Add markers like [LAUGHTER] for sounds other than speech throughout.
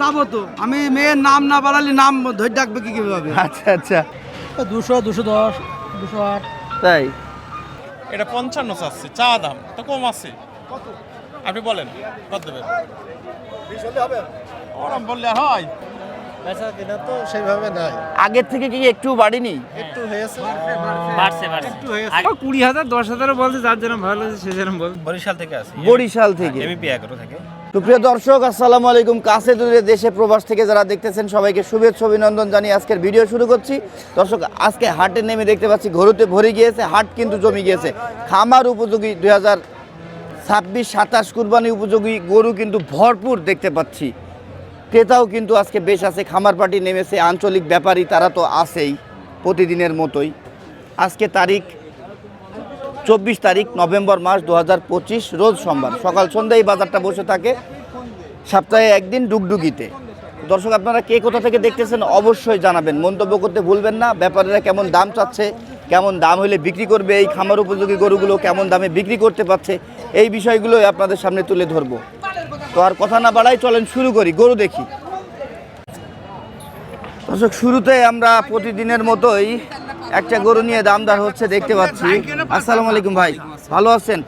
যাব তো। আমি মেয়ের নাম না বাড়ালে নাম ধরে ডাকবে কি কীভাবে? আচ্ছা আচ্ছা। দুশো দুশো দশ দুশো আট। তাই? এটা পঞ্চান্ন চাচ্ছি চা দাম তো কম আছে। আপনি বলেন কত দেবেন। ওরম বললে হয়। বেচা কিনা তো সেইভাবে নাই। আগের থেকে কি একটু বাড়িনি? একটু হয়েছে। কুড়ি হাজার দশ হাজারও বলছে যার যেরকম ভালো লাগছে সে যেরকম বল বরিশাল থেকে আসি বরিশাল থেকে। এমপি এগারো থেকে। তো দর্শক, আসসালামু আলাইকুম। কাছে দূরে দেশে প্রবাস থেকে যারা দেখতেছেন, সবাইকে শুভেচ্ছা, অভিনন্দন জানিয়ে আজকের ভিডিও শুরু করছি। দর্শক, আজকে হাটে নেমে দেখতে পাচ্ছি, ঘরুতে ভরে গিয়েছে, হাট কিন্তু জমি গিয়েছে। খামার উপযোগী দুই হাজার ছাব্বিশ, সাতাশ কুরবানি উপযোগী গরু কিন্তু ভরপুর দেখতে পাচ্ছি। ক্রেতাও কিন্তু আজকে বেশ আছে, খামার পার্টি নেমেছে, আঞ্চলিক ব্যাপারী তারা তো আছেই প্রতিদিনের মতোই। আজকে তারিখ চব্বিশ তারিখ নভেম্বর মাস দু হাজার পঁচিশ, রোজ সোমবার। সকাল সন্ধ্যায় এই বাজারটা বসে থাকে, সপ্তাহে একদিন ডুগডুগিতে। দর্শক, আপনারা কে কোথা থেকে দেখতেছেন অবশ্যই জানাবেন। মন্তব্য করতে ভুলবেন না, ব্যাপারীরা কেমন দাম চাচ্ছে, কেমন দাম হলে বিক্রি করবে, এই খামার উপযোগী গরুগুলো কেমন দামে বিক্রি করতে পারছে, এই বিষয়গুলোই আপনাদের সামনে তুলে ধরবো। তো আর কথা না বাড়াই চলেন শুরু করি, গরু দেখি। দর্শক, শুরুতে আমরা প্রতিদিনের মতোই একটা গরু নিয়ে দামদার হচ্ছে দেখতে পাচ্ছি। আসসালামু আলাইকুম ভাই ভালো আছেন।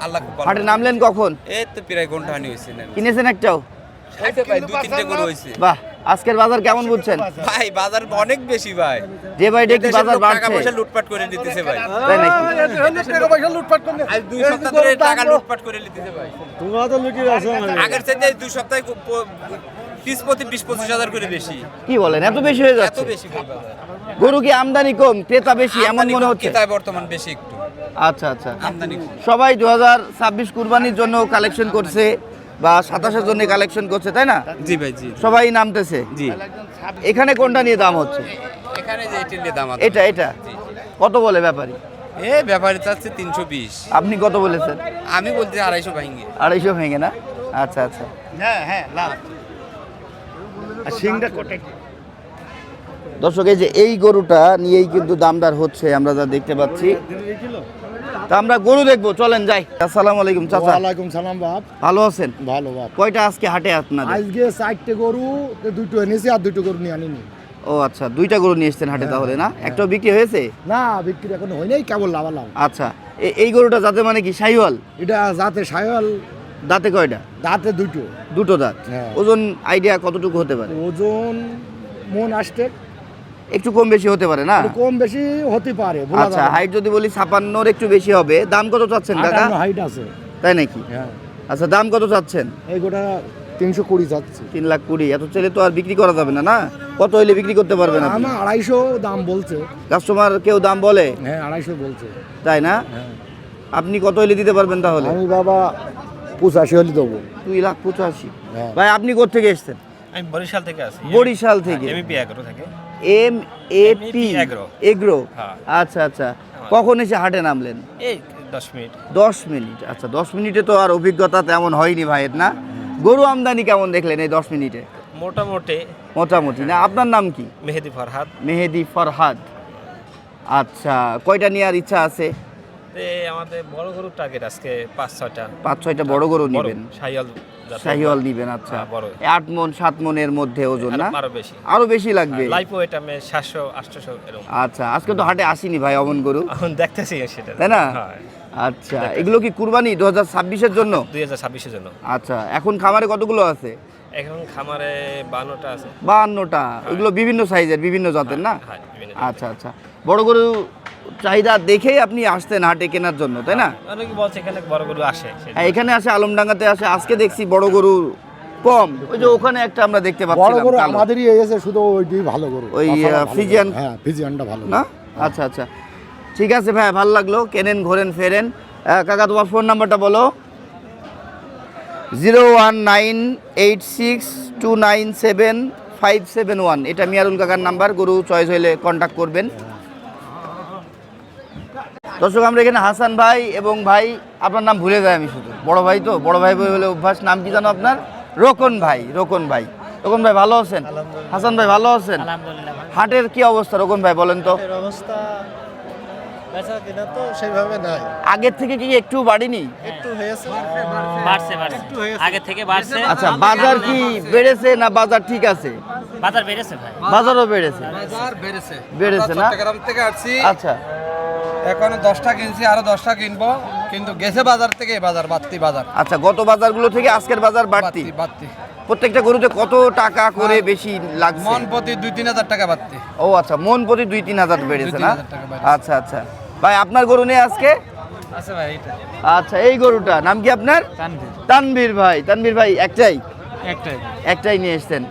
হাটে নামলেন কখন? এই তো প্রায় ঘণ্টা হানি হয়েছে কিনেছেন একটাও? খাইতে পাই দু তিনটে করে হয়েছে। বাহ আজকের বাজার কেমন বুঝছেন? ভাই বাজার অনেক বেশি ভাই। যে ভাই কি বাজার বাড়ছে। পয়সা লুটপাট করে নিতেছে ভাই। তাই নাকি? আজ দুই সপ্তাহ ধরে টাকা লুটপাট করে নিতেছে ভাই। আগের চাইতে দুই সপ্তাহে হাজার করে বেশি। কি বলেন এত বেশি হয়ে এত যাচ্ছে। বেশি ভাই বাজার। গরু কি আমদানি কম? ক্রেতা বেশি এমন মনে হচ্ছে? ক্রেতায় বর্তমান বেশি একটু। আচ্ছা আচ্ছা। আমদানি কম। সবাই দু হাজার ছাব্বিশ কুরবানির জন্য কালেকশন করছে বা সাতাশের জন্য কালেকশন করছে তাই না? জি ভাই জি। সবাই নামতেছে। জি। এখানে কোনটা নিয়ে দাম হচ্ছে? এখানে যে এটির নিয়ে দাম আছে। এটা এটা? কত বলে ব্যাপারী? এ ব্যাপারে চাচ্ছে তিনশো বিশ। আপনি কত বলেছেন? আমি বলছি আড়াইশো ভাঙ্গে। আড়াইশো ভেঙে না? আচ্ছা আচ্ছা। হ্যাঁ হ্যাঁ লাভ। আর সিংটা কোটে দর্শক এই যে এই গরুটা নিয়েই কিন্তু দামদার হচ্ছে আমরা যা দেখতে পাচ্ছি। তা আমরা গরু দেখব চলেন যাই। আসসালামু আলাইকুম চাচা। ওয়ালাইকুম সালাম বাপ। ভালো আছেন? ভালো বাপ। কয়টা আজকে হাটে আপনাদের? আজকে চারটে গরু দুটো এনেছি আর দুটো গরু নিয়ে আনিনি। ও আচ্ছা দুইটা গরু নিয়ে এসছেন হাটে তাহলে না? একটাও বিক্রি হয়েছে? না বিক্রি এখন হয় নাই কেবল লাভালাম আচ্ছা এই গরুটা যাতে মানে কি শাহিওয়াল এটা যাতে সায়ল দাঁতে কয়টা? দাঁতে দুটো। দুটো দাঁত। হ্যাঁ। ওজন আইডিয়া কতটুকু হতে পারে? ওজন মন আসতে একটু কম বেশি হতে পারে না? কম বেশি হতে পারে আচ্ছা হাইট যদি বলি ছাপান্নর একটু বেশি হবে। দাম কত চাচ্ছেন কাকা? হাইট আছে। তাই নাকি? হ্যাঁ। আচ্ছা দাম কত চাচ্ছেন? এই গোটা তিনশো কুড়ি যাচ্ছে। তিন লাখ কুড়ি। এত ছেলে তো আর বিক্রি করা যাবে না না? কত হইলে বিক্রি করতে পারবেন আপনি? আমার আড়াইশো দাম বলছে। কাস্টমার কেউ দাম বলে? হ্যাঁ আড়াইশো বলছে। তাই না? হ্যাঁ। আপনি কত হইলে দিতে পারবেন তাহলে? আমি বাবা পঁচাশি হলে দেবো। দুই লাখ পঁচাশি। হ্যাঁ। ভাই আপনি কোথেকে এসছেন? আমি বরিশাল থেকে আসি। বরিশাল থেকে। এমপি এগারো থেকে। M A P agro. হ্যাঁ। আচ্ছা আচ্ছা। কখন এসে হাটে নামলেন? এই দশ মিনিট। দশ মিনিট। আচ্ছা দশ মিনিটে তো আর অভিজ্ঞতা তেমন হয়নি ভাইয়ের না? গরু আমদানি কেমন দেখলেন এই দশ মিনিটে? মোটামুটি। মোটামুটি না? আপনার নাম কি? মেহেদি ফরহাদ। মেহেদি ফরহাদ। আচ্ছা কয়টা নেওয়ার ইচ্ছা আছে? আমাদের বড় গরুর টার্গেট আজকে পাঁচ ছয়টা। পাঁচ ছয়টা বড় গরু নেবেন? সাইয়াল শাহিওয়াল নিবেন আচ্ছা। হ্যাঁ, আট মন সাত মনের মধ্যে ওজন না? আরও বেশি। আরও বেশি লাগবে? লাইফ ওয়েট আমি সাতশো এরকম। আচ্ছা আজকে তো হাটে আসিনি ভাই অমন গরু। এখন দেখতেছি সেটা। তাই না? হ্যাঁ। আচ্ছা এগুলো কি কুরবানি দু হাজার ছাব্বিশের জন্য? দুই হাজার ছাব্বিশের জন্য। আচ্ছা এখন খামারে কতগুলো আছে? এখন খামারে বানোটা আছে। বাহান্নটা এগুলো বিভিন্ন সাইজের বিভিন্ন জাতের না? হ্যাঁ আচ্ছা আচ্ছা। বড় গরু চাহিদা দেখেই আপনি আসতেন হাটে কেনার জন্য তাই না? অনেকে বলছে এখানে বড় গরু আসে হ্যাঁ এখানে আসে আলমডাঙ্গাতে আসে আজকে দেখছি বড় গরু কম। ওই যে ওখানে একটা আমরা দেখতে বড় গরু। আমাদেরই এসে শুধু ওইটাই ভালো গরু। ওই, গরু। হ্যাঁ ফিজিয়ানটা ভালো না? আচ্ছা আচ্ছা। ঠিক আছে ভাই ভালো লাগল। কেনেন ঘোরেন ফেরেন। কাকা তোমার ফোন নাম্বারটা বলো। Zero one nine eight six two nine seven five seven one. এটা মিয়ারুল কাকার নাম্বার গরু চয়েস হইলে কন্ট্যাক্ট করবেন। দর্শক আমরা এখানে হাসান ভাই এবং ভাই আপনার নাম ভুলে যাই আমি শুধু। বড় ভাই তো বড় ভাই বই বলে অভ্যাস নাম কি জানো আপনার? রোকন ভাই রোকন ভাই। রোকন ভাই ভালো আছেন? হাসান ভাই ভালো আছেন? হাটের কি অবস্থা রোকন ভাই বলেন তো? অবস্থা বেচা কিনা তো সেইভাবে নাই। আগের থেকে কি একটু বাড়েনি? একটু হয়েছে। বাড়ছে বাড়ছে। আগে থেকে বাড়ছে। আচ্ছা বাজার কি বেড়েছে না বাজার ঠিক আছে? বাজার বেড়েছে ভাই। বাজারও বেড়েছে। বেড়েছে। বেড়েছে না? থেকে আচ্ছা। এখন দশটা কিনছি আরও দশটা কিনবো। কিন্তু গেছে বাজার থেকে বাজার বাড়তি বাজার। আচ্ছা গত বাজারগুলো থেকে আজকের বাজার বাড়তি? বাড়তি প্রত্যেকটা গরুতে কত টাকা করে বেশি লাগছে? মন প্রতি দুই তিন হাজার টাকা বাড়তি। ও আচ্ছা মন প্রতি দুই তিন হাজার বেড়েছে না। আচ্ছা আচ্ছা। ভাই আপনার গরু নেই আজকে? আচ্ছা এই গরুটা নাম কি আপনার? তানভীর। তানভীর ভাই তানভীর ভাই একটাই? একটাই। একটাই নিয়ে এসছেন।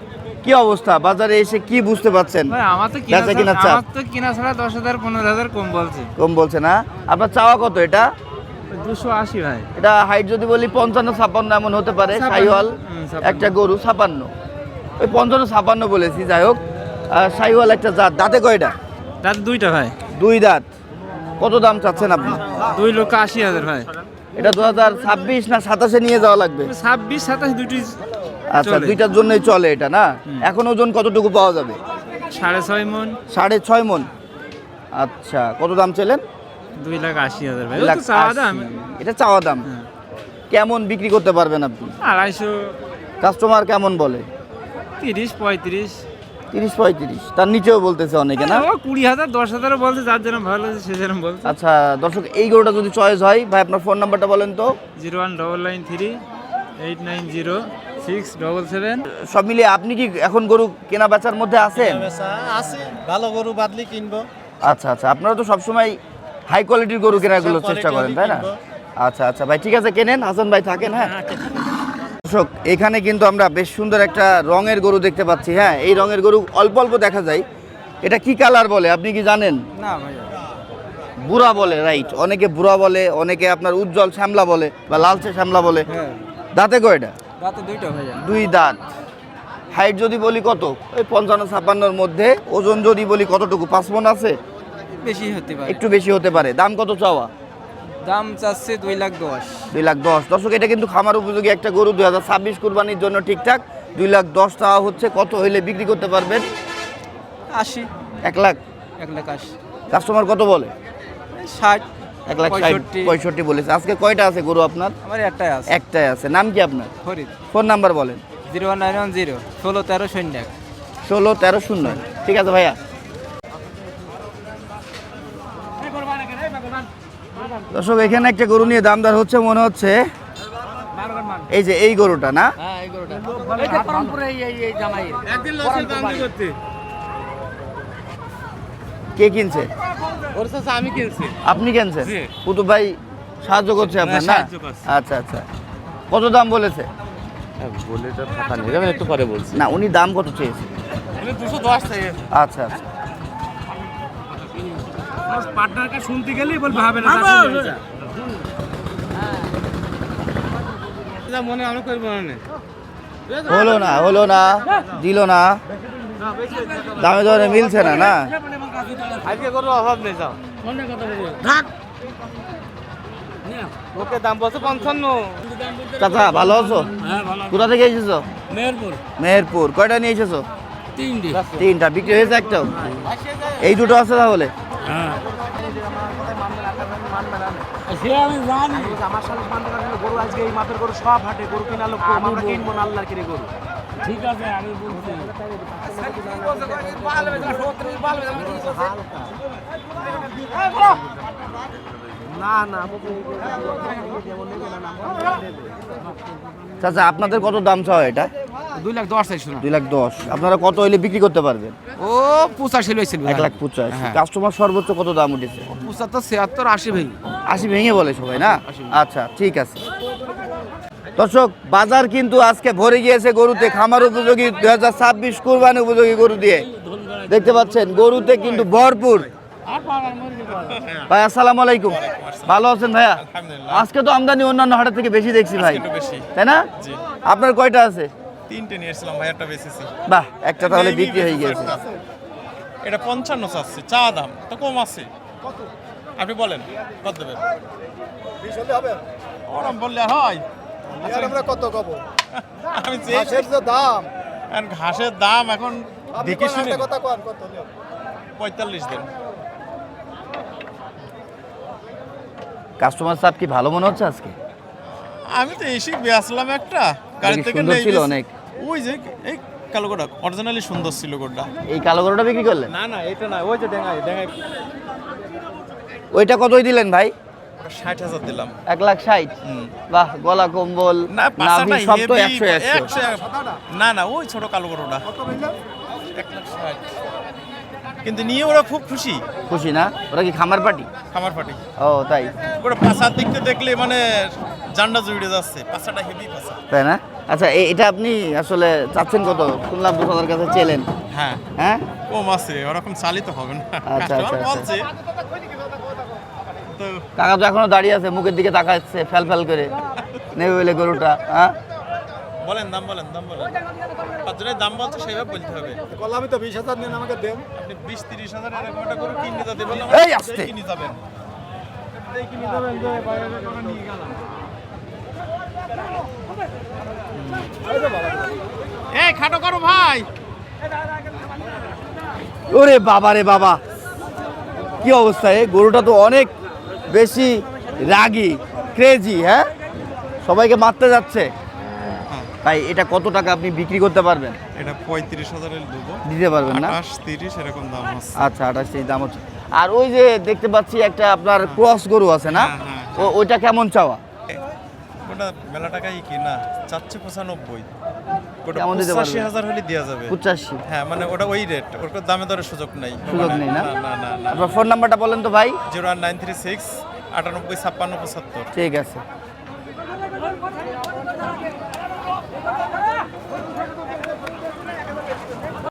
কি অবস্থা? বাজারে এসে কি বুঝতে পারছেন? আমার তো কিনা আমার তো কিনা ছাড়া দশ হাজার পনেরো হাজার কম বলছে। কম বলছে না? আপনার চাওয়া কত এটা? দুশো আশি ভাই। এটা হাইট যদি বলি পঞ্চান্ন ছাপান্ন এমন হতে পারে। সাইওয়াল। একটা গরু ছাপান্ন ওই পঞ্চান্ন ছাপান্ন বলেছি যাই হোক। সাইওয়াল একটা জাত। দাঁতে কয়টা? রাত দুইটা ভাই। দুই দাঁত। কত দাম চাচ্ছেন আপনি? দুই লক্ষ আশি হাজার ভাই। এটা দু হাজার ছাব্বিশ না সাতাশে নিয়ে যাওয়া লাগবে? ছাব্বিশ সাতাশ দুইটি আচ্ছা দুইটার জন্যই চলে এটা না? এখন ওজন কতটুকু পাওয়া যাবে? সাড়ে ছয় মন। সাড়ে ছয় মন। আচ্ছা কত দাম ছিলেন দুই লাখ আশি হাজার ভাই। চাওয়া দাম। এটা চাওয়া দাম। হ্যাঁ। কেমন বিক্রি করতে পারবেন আপনি? আড়াইশো। কাস্টমার কেমন বলে? তিরিশ পঁয়ত্রিশ। তিরিশ পঁয়ত্রিশ। তার নিচেও বলতেছে অনেকে না? ও কুড়ি হাজার দশ হাজারও বলছে যার যেরকম ভালো লাগছে সে যেরকম বলছে। আচ্ছা দর্শক এই গরুটা যদি চয়েস হয় ভাই আপনার ফোন নাম্বারটা বলেন তো। Zero one double nine three eight nine zero. Six double seven সব মিলিয়ে আপনি কি এখন গরু কেনা বেচার মধ্যে আছেন? আছে ভালো গরু বাদলি কিনবো। আচ্ছা আচ্ছা। আপনারা তো সবসময় হাই কোয়ালিটির গরু কেনাগুলো চেষ্টা করেন তাই না? আচ্ছা আচ্ছা। ভাই ঠিক আছে কেনেন? হাসান ভাই থাকেন হ্যাঁ? দর্শক এখানে কিন্তু আমরা বেশ সুন্দর একটা রঙের গরু দেখতে পাচ্ছি হ্যাঁ? এই রঙের গরু অল্প অল্প দেখা যায়। এটা কি কালার বলে আপনি কি জানেন? না ভাই। বুড়া বলে রাইট অনেকে বুড়া বলে অনেকে আপনার উজ্জ্বল শ্যামলা বলে বা লালচে শ্যামলা বলে। হ্যাঁ। দাঁতে কয়টা? রাতে দুইটা ভাইয়া। দুই দাঁত। হাইট যদি বলি কত? ওই পঞ্চান্ন ছাপ্পান্নর মধ্যে। ওজন যদি বলি কতটুকু? পাঁচ মন আছে? বেশি হতে পারে। একটু বেশি হতে পারে। দাম কত চাওয়া? দাম চাচ্ছে দুই লাখ দশ। দুই লাখ দশ। দর্শক এটা কিন্তু খামার উপযোগী একটা গরু। দুই হাজার ছাব্বিশ কুরবানির জন্য ঠিকঠাক। দুই লাখ দশ টাকা হচ্ছে। কত হইলে বিক্রি করতে পারবেন? আশি। এক লাখ? এক লাখ আশি। কাস্টমার কত বলে? ষাট। এক লাখ পঁয়ষট্টি। বলেছে। আজকে কয়টা আছে গরু আপনার? আমার একটাই আছে। একটাই আছে। নাম কি আপনার? ফরিদ। ফোন নাম্বার বলেন। Zero one nine one zero ষোলো তেরো শূন্য এক। ষোলো তেরো শূন্য ঠিক আছে ভাইয়া। দর্শক এখানে একটা গরু নিয়ে দামদার হচ্ছে মনে হচ্ছে এই যে এই গরুটা না? কে কিনছে? আমি কিনছি। আপনি কিনছেন? জি। কুতুব ভাই সাহায্য করছে আপনার না? সাহায্য করছে। আচ্ছা আচ্ছা। কত দাম বলেছে? বলে তো থাকা নেই। আমি একটু পরে বলছি। না উনি দাম কত চেয়েছে? দুশো দশ আচ্ছা আচ্ছা। পার্টনারকে শুনতে গেলেই বলবে হবে না মনে আমি করব না হলো না হলো না দিল না। দামে দরে মিলছে না না? আজকে কোনো অভাব নেই যাও। ওকে দাম বলছে পঞ্চান্ন। চাচা ভালো আছো? কোথা থেকে এসেছ? মেহেরপুর। মেহেরপুর। কয়টা নিয়ে এসেছ? তিনটি। তিনটা। বিক্রি হয়েছে একটাও? এই দুটো আছে তাহলে? সে আমি জানি। আমার সাথে গরু আজকে এই মাপের গরু সব হাটে গরু কিনা লোক আমরা কিনবো না আল্লাহর কিনে গরু। ঠিক আছে আমি বলছি। না না চাচা আপনাদের কত দাম চাও এটা? দুই লাখ দশ চাইছিল দুই লাখ দশ। আপনারা কত হইলে বিক্রি করতে পারবেন? ও পঁচাশি লইছিল এক লাখ পঞ্চাশ হ্যাঁ। কাস্টমার সর্বোচ্চ কত দাম উঠেছে? পঁচাত্তর ছিয়াত্তর আশি ভেঙে আশি ভেঙে বলে সবাই না? আচ্ছা ঠিক আছে। দর্শক বাজার কিন্তু আজকে ভরে গিয়েছে গরুতে। খামার উপযোগী দুই হাজার ছাব্বিশ কোরবানি উপযোগী গরু দিয়ে। দেখতে পাচ্ছেন গরুতে কিন্তু ভরপুর। ভাই আসসালামু আলাইকুম। ভালো আছেন ভাইয়া? আজকে তো আমদানি অন্যান্য হাটের থেকে বেশি দেখছি ভাই। বেশি। তাই না? আপনার কয়টা আছে? তিনটে নিয়ে এসেছিলাম ভাই একটা বাহ একটা তাহলে বিক্রি হয়ে গিয়েছে। এটা পঞ্চান্ন চাচ্ছে চা দাম। তো কম আছে। আপনি বলেন কত দেবেন? ওরম বললে হয়। আমরা কত কব [LAUGHS] আমি চেয়েছি যে দাম। এখন ঘাসের দাম এখন দেখে শুনে কথা কন কত? পঁয়তাল্লিশ দিন। কাস্টমার সাপ কি ভালো মনে হচ্ছে আজকে? আমি তো এসে বেসলাম একটা। গাড়ি থেকে নেই ছিল অনেক? ওই যে এই কালো গোটা অরিজিনালি সুন্দর ছিল গোটা। এই কালো গরুটা বিক্রি করলেন? না না এটা না ওই যে ডেঙ্গাই ডেঙ্গাই ওইটা কতই দিলেন ভাই? ষাট হাজার দিলাম। এক লাখ ষাট? বাহ গলা কম্বল না নাভি সব তো একশো একশো। না না ওই ছোট কালো গরুটা। এক লাখ ষাট। কিন্তু নিয়ে ওরা খুব খুশি। খুশি না? ওরা কি খামার পাটি খামার পাটি ও তাই? ওরা পাশার দিকটা দেখলে মানে জান্ডা জুড়ে যাচ্ছে। পাশাটা হেভি পাশা। তাই না? আচ্ছা এটা আপনি আসলে চাচ্ছেন কত? শুনলাম তো তাদের কাছে চেলেন? হ্যাঁ। হ্যাঁ? কম আছে ওরকম চালিত হবে না। আচ্ছা, আচ্ছা। বলছে তো কাকা তো এখনও দাঁড়িয়ে আছে মুখের দিকে তাকাচ্ছে ফ্যাল ফ্যাল করে। নেবে বলে গরুটা হ্যাঁ? বলেন দাম বলেন দাম বলেন। পাঁচজনের দাম বলছে সেইভাবে বলতে হবে। আমি তো বিশ হাজার নেন আমাকে দেন। আপনি বিশ তিরিশ হাজার এরকম একটা করে কিনে যেতে বললাম এই আস্তে। কিনে যাবেন। এই খাটো করো ভাই। ওরে বাবা রে বাবা। কি অবস্থা এই গরুটা তো অনেক বেশি রাগি ক্রেজি হ্যাঁ? সবাইকে মারতে যাচ্ছে। তাই এটা কত টাকা আপনি বিক্রি করতে পারবেন? এটা পঁয়ত্রিশ হাজারের দেবো। দিতে পারবেন না? আঠাশ তিরিশ এরকম দাম আছে আচ্ছা আঠাশ তিরিশ দাম হচ্ছে। আর ওই যে দেখতে পাচ্ছি একটা আপনার ক্রস গরু আছে না? হ্যাঁ, হ্যাঁ। ও ওইটা কেমন চাওয়া? ওটা মেলা টাকাই কি না চারশো পঁচানব্বই। ওটা কেমন পঁচাশি হাজার হলে দেওয়া যাবে। পঁচাশি। হ্যাঁ মানে ওটা ওই রেট ওর দামে দরের সুযোগ নেই। সুযোগ নেই না? না না না না। আপনার ফোন নাম্বারটা বলেন তো ভাই। Zero one nine three six আটানব্বই ছাপ্পান্ন পঁচাত্তর। ঠিক আছে।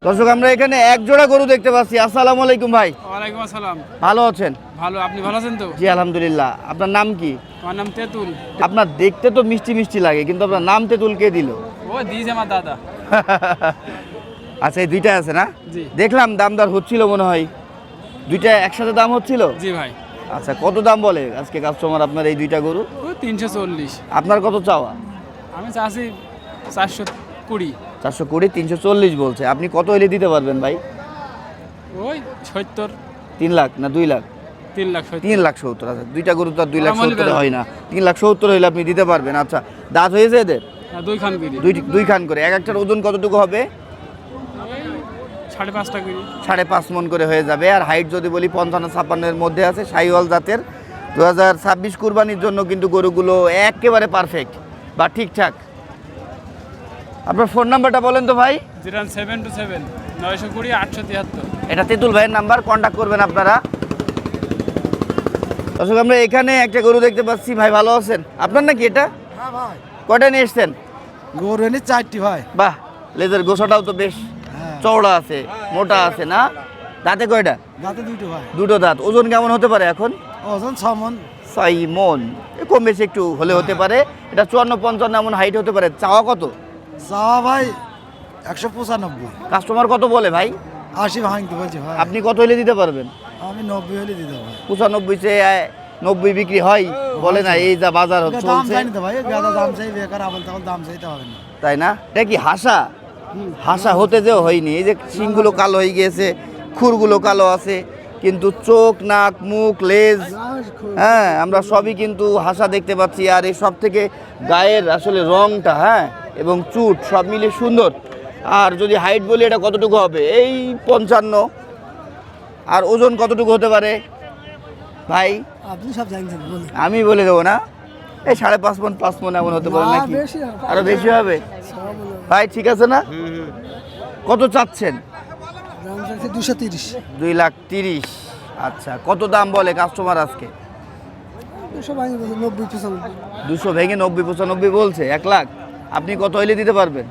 দর্শক আমরা এখানে এক জোড়া গরু দেখতে পাচ্ছি। আসসালামু আলাইকুম ভাই। ওয়ালাইকুম আসসালাম। ভালো আছেন? ভালো আপনি ভালো আছেন তো? জি আলহামদুলিল্লাহ। আপনার নাম কি? আমার নাম তেঁতুল। আপনার দেখতে তো মিষ্টি মিষ্টি লাগে কিন্তু আপনার নাম তেঁতুল কে দিল? ও দিয়েছে আমার দাদা। [LAUGHS] আচ্ছা এই দুইটা আছে না? জি। দেখলাম দাম দর হচ্ছিল মনে হয়। দুইটা একসাথে দাম হচ্ছিল? জি ভাই। আচ্ছা কত দাম বলে আজকে কাস্টমার আপনার এই দুইটা গরু? তিনশো চল্লিশ। আপনার কত চাওয়া? আমি চাষি চারশো কুড়ি। চারশো কুড়ি তিনশো চল্লিশ বলছে। আপনি কত হলে দিতে পারবেন ভাই? ওই সত্তর। তিন লাখ না দুই লাখ? তিন লাখ তিন লাখ সত্তর আচ্ছা দুইটা গরু তো আর দুই লাখ সত্তর হয় না। তিন লাখ সত্তর হইলে আপনি দিতে পারবেন আচ্ছা দাঁত হয়েছে এদের? হ্যাঁ, দুই খান কুড়ি দুই দুই খান করে এক একটার ওজন কতটুকু হবে? সাড়ে পাঁচটা সাড়ে পাঁচ মন করে হয়ে যাবে আর হাইট যদি বলি পঞ্চান্ন ছাপ্পান্নের মধ্যে আছে সাইওয়াল জাতের। দু হাজার ছাব্বিশ কুরবানির জন্য কিন্তু গরুগুলো একেবারে পারফেক্ট বা ঠিকঠাক। আপনার ফোন নাম্বারটা বলেন তো ভাই। জিরো সেভেন টু সেভেন নয়শো কুড়ি আটশো তিয়াত্তর এটা তেঁতুল ভাইয়ের নাম্বার কন্ট্যাক্ট করবেন আপনারা। দর্শক আমরা এখানে একটা গরু দেখতে পাচ্ছি। ভাই ভালো আছেন? আপনার নাকি এটা? হ্যাঁ ভাই। কয়টা নিয়ে এসছেন? গরু এনে চারটি ভাই। বাহ লেজের গোসাটাও তো বেশ চওড়া আছে মোটা আছে না? দাঁতে কয়টা? দাঁতে দুটো ভাই। দুটো দাঁত। ওজন কেমন হতে পারে এখন? ওজন ছ মন। ছয় মন। এ কম বেশি একটু হলে হতে পারে। এটা চুয়ান্ন পঞ্চান্ন এমন হাইট হতে পারে। চাওয়া কত? চাওয়া ভাই একশো পঁচানব্বই। কাস্টমার কত বলে ভাই? আশি ভাঙতে বলছি ভাই। আপনি কত হলে দিতে পারবেন? আমি নব্বই হলে দিতে ভাই পঁচানব্বই চেয়ে নব্বই বিক্রি হয় বলে না এই যা বাজার দাম চলছে। দাম চাই বেকার আবল তাবল দাম চাইতে হবে না। তাই না? এটা কি হাসা? হাসা হতে যেও হয়নি। এই যে শিংগুলো কালো হয়ে গিয়েছে খুরগুলো কালো আছে কিন্তু চোখ নাক মুখ লেজ হ্যাঁ আমরা সবই কিন্তু হাসা দেখতে পাচ্ছি আর এই সব থেকে গায়ের আসলে রংটা হ্যাঁ এবং চুট সব মিলে সুন্দর। আর যদি হাইট বলি এটা কতটুকু হবে? এই পঞ্চান্ন। আর ওজন কতটুকু হতে পারে? ভাই? আপনি সব জানছেন আমি বলে দেবো না। এই সাড়ে পাঁচ মন পাঁচ মন এমন হতে পারে নাকি? বেশি হবে। আরও বেশি হবে? ভাই ঠিক আছে না? কত চাচ্ছেন? দুশো তিরিশ। দুই লাখ তিরিশ। আচ্ছা কত দাম বলে কাস্টমার আজকে? দুশো ভাঙি নব্বই পঁচানব্বই। দুশো ভেঙে নব্বই পঁচানব্বই বলছে এক লাখ। আপনি কত হইলে দিতে পারবেন?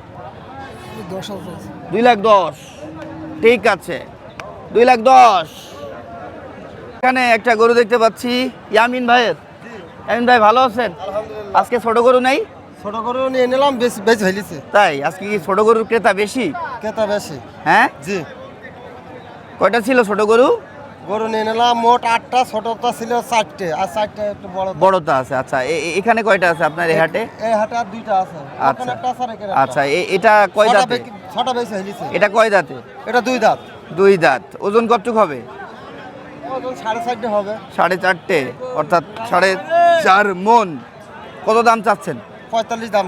দুই লাখ দশ। ঠিক আছে। দুই লাখ দশ। এখানে একটা গরু দেখতে পাচ্ছি ইয়ামিন ভাইয়ের। ইয়ামিন ভাই ভালো আছেন? আজকে ছোট গরু নেই? ছোট গরু নিয়ে নিলাম বেশি বেশি হইলিছে। তাই? আজকে কি ছোট গরুর ক্রেতা বেশি? কেতা বেশি। হ্যাঁ? জি। কয়টা ছিল ছোট গরু? গরু নিয়ে নিলাম মোট আটটা ছোটটা ছিল চারটে আর চারটে একটু বড়। বড়টা আছে আচ্ছা। এখানে কয়টা আছে আপনার এই হাটে? এই হাটে আর দুইটা আছে। আচ্ছা। আচ্ছা এটা কয় দাঁতে? ছটা বেশি হইলিছে। এটা কয় দাঁতে? এটা দুই দাঁত। দুই দাঁত। ওজন কতটুক হবে? সাড়ে চারটে অর্থাৎ সাড়ে চার মন। কত দাম চাচ্ছেন? পঁয়তাল্লিশ দাম।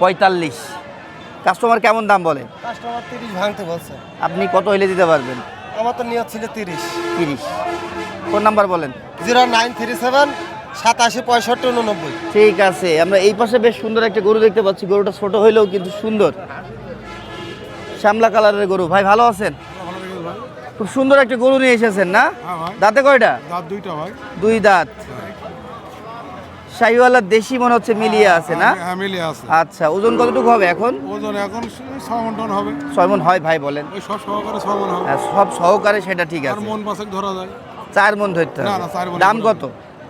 পঁয়তাল্লিশ। কাস্টমার কেমন দাম বলে? কাস্টমার তিরিশ ভাঙতে বলছে। আপনি কত হইলে দিতে পারবেন? আমার তো নিয়ত ছিল তিরিশ। তিরিশ। ফোন নাম্বার বলেন। জিরো নাইন থ্রি সেভেন সাতাশি পঁয়ষট্টি উননব্বই। ঠিক আছে আমরা এই পাশে বেশ সুন্দর একটা গরু দেখতে পাচ্ছি। গরুটা ছোট হইলেও কিন্তু সুন্দর। শ্যামলা কালারের গরু। ভাই ভালো আছেন? খুব সুন্দর একটা গরু নিয়ে এসেছেন না? দাঁতে কয়টা? দাঁত দুইটা ভাই। দুই দাঁত। শাহিওয়ালার দেশি মনে হচ্ছে মিলিয়ে আছে না? হ্যাঁ মিলিয়ে আছে। আচ্ছা ওজন কতটুকু হবে এখন? ওজন এখন ছমন টন হবে। ছয় মন হয় ভাই বলেন। ওই সব সহকারে ছমন হবে। হ্যাঁ, সব সহকারে সেটা ঠিক আর আছে। মন পাশে ধরা যায়। চার মন ধরতে না, হবে। না, মণ দাম কত?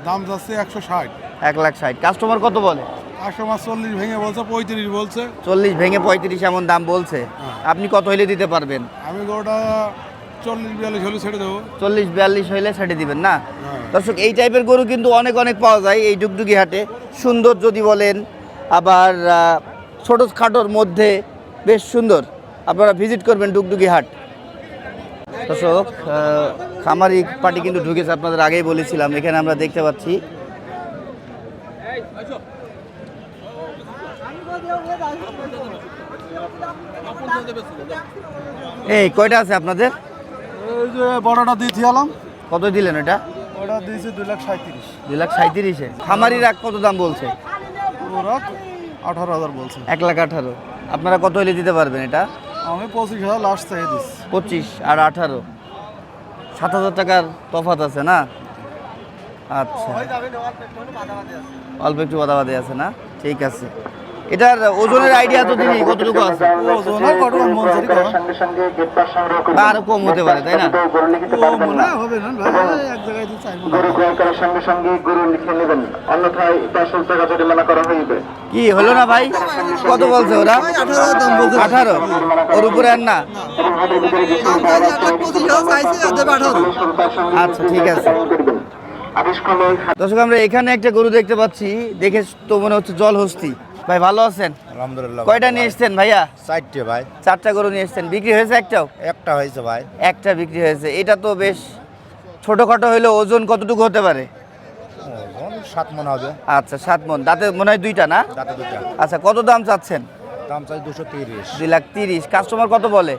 দাম যাচ্ছে একশো ষাট। এক লাখ ষাট। কাস্টমার কত বলে? মাস চল্লিশ ভেঙে বলছে পঁয়ত্রিশ বলছে। চল্লিশ ভেঙে পঁয়ত্রিশ এমন দাম বলছে। হ্যাঁ। আপনি কত হইলে দিতে পারবেন? আমি গরুটা চল্লিশ বিয়াল্লিশ হইলে ছেড়ে দিবেন না? হ্যাঁ। দর্শক এই টাইপের গরু কিন্তু অনেক অনেক পাওয়া যায় এই ডুগডুগি হাটে। সুন্দর যদি বলেন আবার ছোট খাটোর মধ্যে বেশ সুন্দর। আপনারা ভিজিট করবেন ডুগডুগি হাট। দর্শক খামারি পার্টি কিন্তু ঢুকেছে আপনাদের আগেই বলেছিলাম এখানে আমরা দেখতে পাচ্ছি। এই কয়টা আছে আপনাদের? বড়টা দিয়ে থিয়ালাম। কত দিলেন এটা? ওটা দিয়েছে দুই লাখ সাঁত্রিশ দুই লাখ সাঁত্রিশে খামারিরা কত দাম বলছে? আঠারো হাজার বলছে। এক লাখ আঠারো। আপনারা কত হলে দিতে পারবেন এটা? আমি পঁচিশ হাজার লাস্ট চাই দিচ্ছি। পঁচিশ আর আঠারো। সাত হাজার টাকার তফাত আছে না? আচ্ছা। অল্প একটু বাদাবাদি আছে না? ঠিক আছে। এটার ওজনের আইডিয়া তো দিনই কতটুকু আছে? ওজনের কত মন চারি করা। বা আরও কম হতে পারে তাই না? হবে না ভাই এক জায়গায় মনে হয়। ক্রয় করার সঙ্গে সঙ্গে গরু লিখে নেবেন। অন্যথায় পাঁচশো টাকা জরিমানা করা হইবে। কি হলো না ভাই? কত বলছে ওরা? আঠারো ওর উপরে আর না? আচ্ছা ঠিক আছে। দর্শক আমরা এখানে একটা গরু দেখতে পাচ্ছি। দেখে তো মনে হচ্ছে জল হস্তি। ভাই ভালো আছেন? আলহামদুলিল্লাহ কয়টা নিয়ে এসছেন ভাইয়া? চারটে ভাই। চারটা গরু নিয়ে এসছেন। বিক্রি হয়েছে একটাও? একটা হয়েছে ভাই। একটা বিক্রি হয়েছে। এটা তো বেশ ছোটখাটো হইলে ওজন কতটুকু হতে পারে? সাত মন হবে। আচ্ছা সাত মন। দাঁতে মনে হয় দুইটা না? তাতে দুটা আচ্ছা কত দাম চাচ্ছেন? দাম চাই দুশো তিরিশ। দুই লাখ তিরিশ। কাস্টমার কত বলে?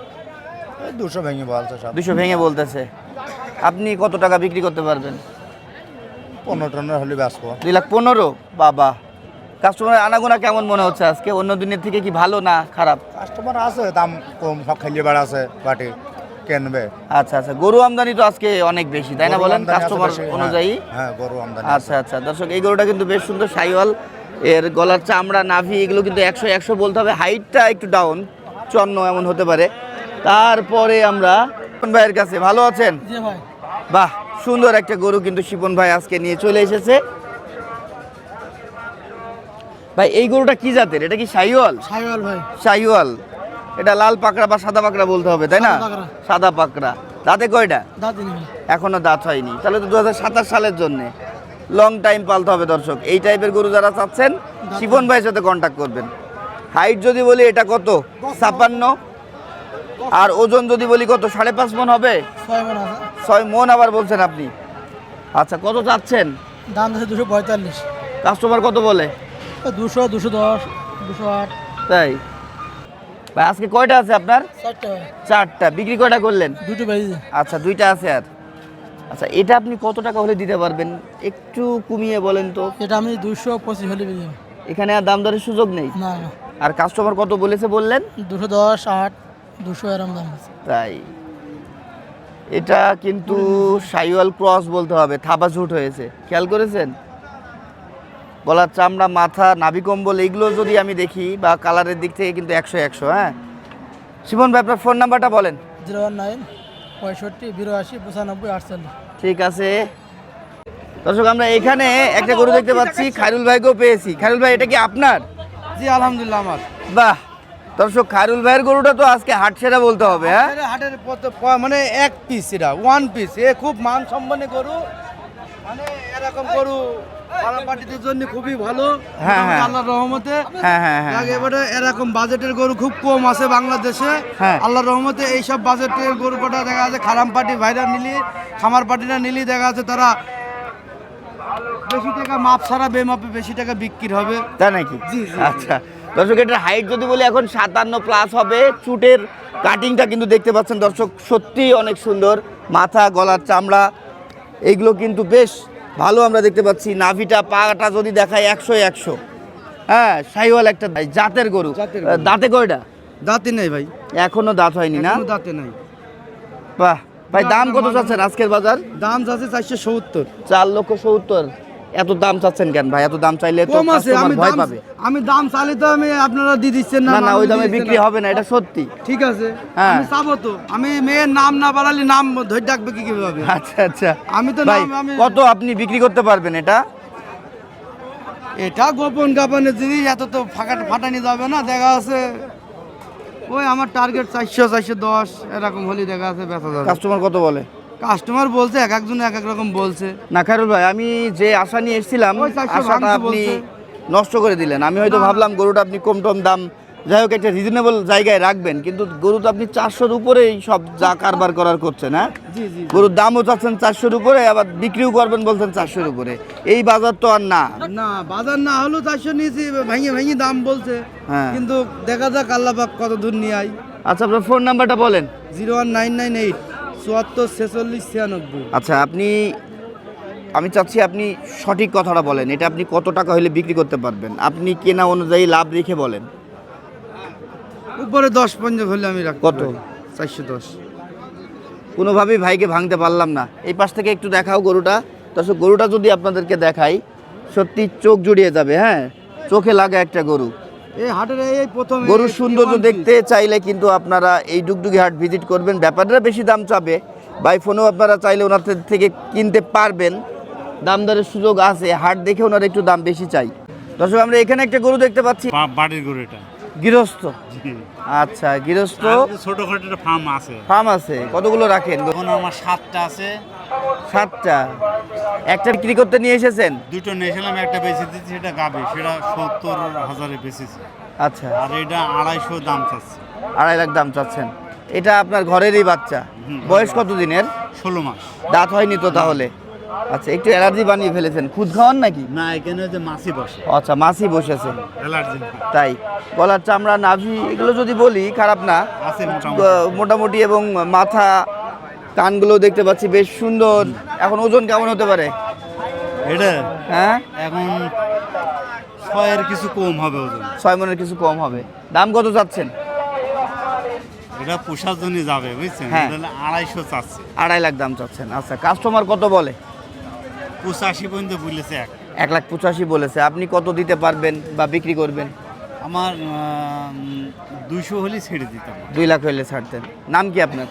দুশো ভেঙে বলছে দুশো ভেঙে বলতেছে। আপনি কত টাকা বিক্রি করতে পারবেন? পনেরো টনের হলে বেসবো দুই লাখ পনেরো? বাবা। কাস্টমারের আনাগোনা কেমন মনে হচ্ছে আজকে? অন্য দিনের থেকে কি ভালো না খারাপ? কাস্টমার আছে দাম কম সব খাইলে বেড়াছে বাটি কেনবে? আচ্ছা আচ্ছা। গরু আমদানি তো আজকে অনেক বেশি তাই না বলেন? কাস্টমার হ্যাঁ। অনুযায়ী? হ্যাঁ গরু আমদানি আচ্ছা আচ্ছা। দর্শক এই গরুটা কিন্তু বেশ সুন্দর সাইওয়াল। এর গলার চামড়া নাভি এগুলো কিন্তু একশো একশো বলতে হবে। হাইটটা একটু ডাউন চন্ন এমন হতে পারে। তারপরে আমরা ভাইয়ের কাছে ভালো আছেন? বাহ সুন্দর একটা গরু কিন্তু শিপন ভাই আজকে নিয়ে চলে এসেছে। ভাই এই গরুটা কি জাতের? এটা কি সাইওয়াল সাইওয়াল ভাই। সাইওয়াল এটা লাল পাকড়া বা সাদা পাকড়া বলতে হবে তাই না? সাদা পাকড়া। দাঁতে কয়টা? এখনও দাঁত হয়নি। তাহলে তো দু হাজার সাতাশ সালের জন্য। লং টাইম পালতে হবে দর্শক। এই টাইপের গরু যারা চাচ্ছেন শিবন ভাইয়ের সাথে কন্ট্যাক্ট করবেন। হাইট যদি বলি এটা কত? ছাপান্ন আর ওজন যদি বলি কত? সাড়ে পাঁচ মন হবে? মন ছয় মন আবার বলছেন আপনি। আচ্ছা কত চাচ্ছেন? দাম দুশো পঁয়তাল্লিশ। কাস্টমার কত বলে? দুশো দুশো দশ দুশো আট। তাই? ভাই আজকে কয়টা আছে আপনার? চারটা। বিক্রি কয়টা করলেন? দুটো বেজে আচ্ছা দুইটা আছে আর। আচ্ছা এটা আপনি কত টাকা হলে দিতে পারবেন? একটু কমিয়ে বলেন তো। এটা আমি দুশো পঁচিশ হলে এখানে আর দাম দরের সুযোগ নেই? না আর কাস্টমার কত বলেছে বললেন? দুশো দশ আট দুশো এরম দাম তাই। এটা কিন্তু সাইওয়াল ক্রস বলতে হবে থাবা ঝুট হয়েছে। খেয়াল করেছেন? গলার চামড়া মাথা নাভি কম্বল এগুলো যদি আমি দেখি বা কালারের দিক থেকে কিন্তু একশো একশো হ্যাঁ? শিবন ভাই আপনার ফোন নাম্বারটা বলেন। জিরো ওয়ান নাইন পঁয়ষট্টি বিরাশি পঁচানব্বই আটচল্লিশ। ঠিক আছে। দর্শক আমরা এখানে একটা গরু দেখতে পাচ্ছি খায়রুল ভাইকেও পেয়েছি। খায়রুল ভাই এটা কি আপনার? জি আলহামদুলিল্লাহ আমার। বাহ! দর্শক খায়রুল ভাইয়ের গরুটা তো আজকে হাট সেরা বলতে হবে হ্যাঁ? হাটের মানে এক পিস এটা ওয়ান পিস এ খুব মান সম্মানী গরু। মানে এরকম গরু পাড়া পার্টিদের জন্য খুবই ভালো। হ্যাঁ, হ্যাঁ। আল্লাহর রহমতে। হ্যাঁ হ্যাঁ হ্যাঁ এবারে এরকম বাজেটের গরু খুব কম আছে বাংলাদেশে। আল্লাহর রহমতে এইসব বাজেটের গরু কটা দেখা যাচ্ছে খারাম পার্টি ভাইরা নিলি খামার পার্টিরা নিলি দেখা যাচ্ছে তারা বেশি টাকা মাপ ছাড়া বেমাপে বেশি টাকা বিক্রি হবে। তাই নাকি? আচ্ছা। দর্শক এটার হাইট যদি বলি এখন সাতান্ন প্লাস হবে। চুটের কাটিংটা কিন্তু দেখতে পাচ্ছেন দর্শক সত্যি অনেক সুন্দর। মাথা গলার চামড়া এইগুলো কিন্তু বেশ ভালো আমরা দেখতে পাচ্ছি। নাভিটা পাটা যদি দেখায় একশো একশো। হ্যাঁ সাইওয়াল একটা জাতের গরু। দাঁতে কয়টা? দাঁতে নেই ভাই। এখনও দাঁত হয়নি না? দাঁতে নাই। বাহ ভাই দাম কত যাচ্ছে চাচ্ছেন আজকের বাজার? দাম যাচ্ছে চারশো সত্তর। চার লক্ষ সত্তর। এত দাম চাচ্ছেন কেন ভাই? এত দাম চাইলে তো আমি ভয় পাবে। আমি দাম চালি তো আমি আপনারা দিয়ে দিচ্ছেন না না ওই দামে বিক্রি হবে না এটা সত্যি। ঠিক আছে হ্যাঁ। আমি চাবো তো। আমি মেয়ের নাম না বাড়ালে নাম ধরে ডাকবে কি কীভাবে? আচ্ছা আচ্ছা। আমি তো ভাই নাম আমি কত আপনি বিক্রি করতে পারবেন এটা? এটা গোপন গাপনের জিনিস এত তো ফাঁকা ফাটানি যাবে না দেখা আছে। ওই আমার টার্গেট চারশো চারশো দশ এরকম হলে দেখা আছে বেচা যাবে। কাস্টমার কত বলে? কাস্টমার বলছে এক একজন এক এক রকম বলছে। না খায়রুল ভাই আমি যে আশা নিয়ে এসেছিলাম আশাটা আপনি নষ্ট করে দিলেন। আমি হয়তো ভাবলাম গরুটা আপনি কম টম দাম যাই হোক একটা রিজনেবল জায়গায় রাখবেন কিন্তু গরু তো আপনি চারশোর উপরেই সব যা কারবার করার করছেন হ্যাঁ? গরুর দামও চাচ্ছেন চারশোর উপরে আবার বিক্রিও করবেন বলছেন চারশোর উপরে। এই বাজার তো আর না। না বাজার না হলেও চারশো নিয়েছি ভেঙে ভেঙে দাম বলছে। হ্যাঁ। কিন্তু দেখা যাক আল্লাপাক কত দূর নিয়ে আই আচ্ছা আপনার ফোন নাম্বারটা বলেন। Zero one nine nine eight. চুয়াত্তর ছেচল্লিশ ছিয়ানব্বই। আচ্ছা আপনি আমি চাচ্ছি আপনি সঠিক কথাটা বলেন। এটা আপনি কত টাকা হলে বিক্রি করতে পারবেন? আপনি কেনা অনুযায়ী লাভ রেখে বলেন। উপরে দশ পঞ্চাশ হলে আমি রাখতে কত? চারশো দশ। কোনোভাবেই ভাইকে ভাঙতে পারলাম না। এই পাশ থেকে একটু দেখাও গরুটা। দর্শক গরুটা যদি আপনাদেরকে দেখাই সত্যি চোখ জুড়িয়ে যাবে হ্যাঁ? চোখে লাগা একটা গরু। এই হাটের প্রথম গরুর এই সৌন্দর্য দেখতে চাইলে কিন্তু আপনারা এই ডুগডুগি হাট ভিজিট করবেন। ব্যাপারটা বেশি দাম চাবে। বাই ফোনেও আপনারা চাইলে ওনার থেকে কিনতে পারবেন। দাম দরের সুযোগ আছে। হাট দেখে ওনার একটু দাম বেশি চাই। দর্শক আমরা এখানে একটা গরু দেখতে পাচ্ছি। বাড়ির গরু এটা। গৃহস্থ। আচ্ছা গৃহস্থ? ছোটখাটো একটা ফার্ম আছে। ফার্ম আছে। কতগুলো রাখেন? এখন আমার সাতটা আছে। সাতটা। একটা বিক্রি করতে নিয়ে এসেছেন? দুটো নিয়েছিলাম একটা বেশি দিচ্ছি সেটা গাবে। সেটা সত্তর হাজারে বেশিছে আচ্ছা। আর এটা আড়াইশো দাম চাচ্ছে। আড়াই লাখ দাম চাচ্ছেন। এটা আপনার ঘরেরই বাচ্চা। বয়স কত দিনের ষোলো মাস। দাঁত হয়নি তো তাহলে? আচ্ছা একটু অ্যালার্জি বানিয়ে ফেলেছেন। খুদ খাওয়ান নাকি? না এখানে যে মাছি বসে। আচ্ছা মাসি বসেছে। অ্যালার্জি। তাই গলার চামড়া নাভি এগুলো যদি বলি খারাপ না। মোটামুটি। এবং মাথা কানগুলো দেখতে পাচ্ছি বেশ সুন্দর। এখন ওজন কেমন হতে পারে? এটা? হ্যাঁ? এখন ছয়ের কিছু কম হবে ওজন। ছয় মনের কিছু কম হবে। দাম কত চাচ্ছেন? এটা পোষার জন্য যাবে বুঝছেন? হ্যাঁ। তাহলে আড়াইশো চাচ্ছে। আড়াই লাখ দাম চাচ্ছেন। আচ্ছা কাস্টমার কত বলে? পঁচাশি পর্যন্ত বলেছে এক। এক লাখ পঁচাশি বলেছে। আপনি কত দিতে পারবেন বা বিক্রি করবেন? আমার দুইশো হলে ছেড়ে দিতাম দুই লাখ হলে ছাড়তেন। নাম কি আপনার?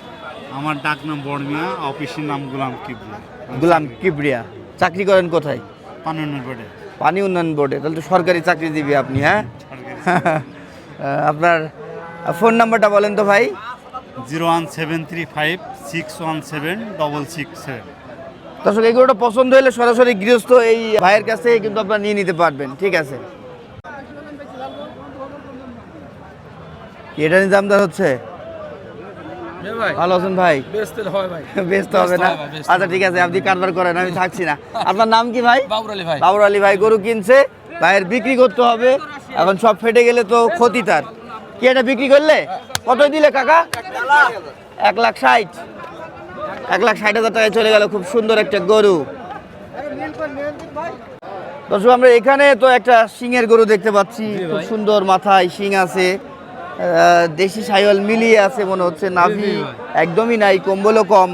আমার ডাক নাম বর্মিয়া অফিসের নাম গোলাম কিবলি গুলাম কিবরিয়া। চাকরি করেন কোথায়? পানানোর পরে পানি উন্নয়ন বোর্ডে। তাহলে তো সরকারি চাকরি দিবি আপনি হ্যাঁ? [LAUGHS] আপনার ফোন নাম্বারটা বলেন তো ভাই। Zero one seven three five six one seven double six seven. দর্শক এগুলোটা পছন্দ হলে সরাসরি গৃহস্থ এই ভাইয়ের কাছে কিন্তু আপনারা নিয়ে নিতে পারবেন ঠিক আছে? এটা নিয়ে দামদার হচ্ছে? ভালো আছেন ভাই? ব্যস্ত হবে না? আচ্ছা ঠিক আছে আপনি কারবার করেন আমি থাকছি না। [LAUGHS] আপনার নাম কি ভাই? বাবুর আলী ভাই। ভাই গরু কিনছে ভাইয়ের বিক্রি করতে হবে এখন সব ফেটে গেলে তো ক্ষতি তার। কি এটা বিক্রি করলে? কতই দিলে কাকা? এক লাখ ষাট। এক লাখ ষাট হাজার টাকায় চলে গেল খুব সুন্দর একটা গরু। দর্শক আমরা এখানে তো একটা শিঙের গরু দেখতে পাচ্ছি। খুব সুন্দর মাথায় শিং আছে। দেশি সাইওয়াল মিলিয়ে আছে মনে হচ্ছে নাভি একদমই নাই কম্বলও কম।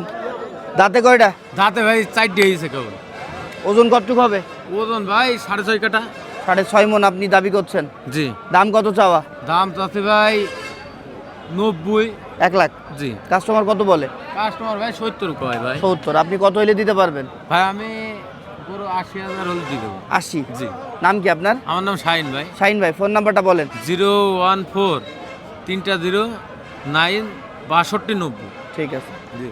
দাঁতে কয়টা? দাঁতে ভাই চারটে হয়েছে কেবল। ওজন কতটুকু হবে? ওজন ভাই সাড়ে ছয় কাটা। সাড়ে ছয় মন আপনি দাবি করছেন? জি। দাম কত চাওয়া? দাম চাচ্ছে ভাই নব্বই। এক লাখ? জি। কাস্টমার কত বলে? কাস্টমার ভাই সত্তর কয় ভাই। সত্তর। আপনি কত হইলে দিতে পারবেন? ভাই আমি পুরো আশি হাজার হলে দিয়ে দেবো। আশি? জি। নাম কি আপনার? আমার নাম শাহিন ভাই। শাহিন ভাই ফোন নাম্বারটা বলেন। জিরো ওয়ান ফোর তিনটা জিরো নাইন বাষট্টি নব্বই। ঠিক আছে। জি